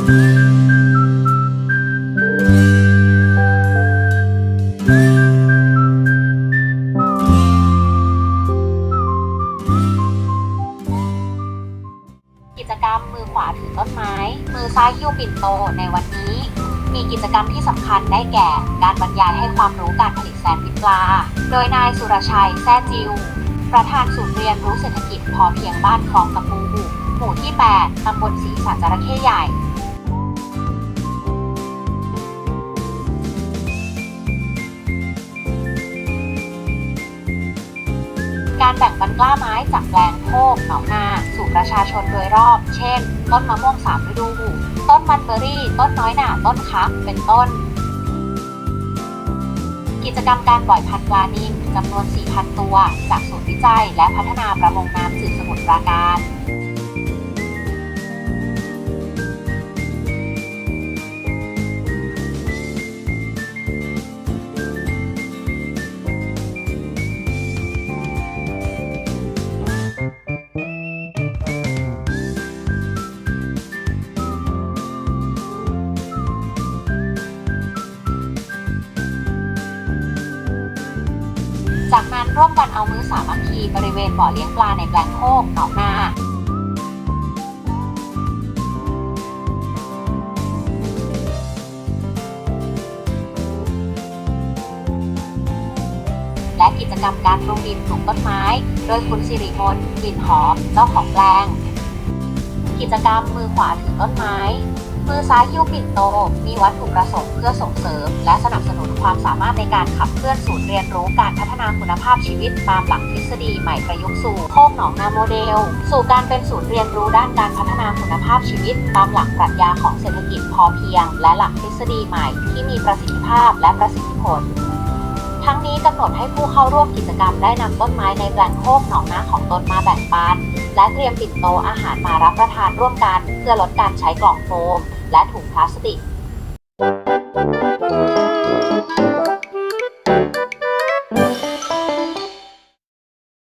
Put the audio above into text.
กิจกรรมมือขวาถือต้นไม้ มือซ้ายหิ้วปิ่โตในวันนี้ มีกิจกรรมที่สำคัญได้แก่ การบรรยายให้ความรู้การผลิตแซนด์วิชปลา โดยนายสุรชัยแซ่จิว ประธานศูนย์เรียนรู้เศรษฐกิจพอเพียงบ้านคลองตะปูหมู่ที่ 8 ตำบลศรีสันจระเข้ใหญ่ การแบ่งปันกล้าไม้จากแปลงโคกหนองนา สู่ประชาชนโดยรอบ เช่น ต้นมะม่วงสามฤดู ต้นมันเบอรี่ ต้นน้อยหนาต้นคักเป็นต้น กิจกรรมการปล่อยพันธุ์ปลานิลจำนวน 4,000 ตัว จากศูนย์วิจัย และพัฒนาประมงน้ำจืดสมุทรปราการ จากนั้นร่วมกันเอามือสามัคคีบริเวณบ่อเลี้ยงปลาในแปลงโคกหนองนาและกิจกรรมการปรุงดินปลูกต้นไม้ โดยคุณสิริมนกลิ่นหอมเจ้าของแปลง กิจกรรมมือขวาถือต้นไม้ มือซ้ายหิ้วปิ่นโต มีวัตถุประสงค์เพื่อส่งเสริม และสนับสนุนความสามารถในการขับเคลื่อนศูนย์เรียนรู้การพัฒนาคุณภาพชีวิตตามหลักทฤษฎีใหม่ประยุกต์สู่โคกหนองนาโมเดล สู่การเป็นศูนย์เรียนรู้ด้านการพัฒนาคุณภาพชีวิต ตามหลักปรัชญาของเศรษฐกิจพอเพียง และหลักทฤษฎีใหม่ ที่มีประสิทธิภาพและประสิทธิผลทั้งนี้กำหนดให้ผู้เข้าร่วมกิจกรรมได้นำต้นไม้ในแปลงโคกหนองนาของตนมาแบ่งปัน และเตรียมปิ่นโตอาหารมารับประทานร่วมกัน เพื่อลดการใช้กล่องโฟมและถุงพลาสติก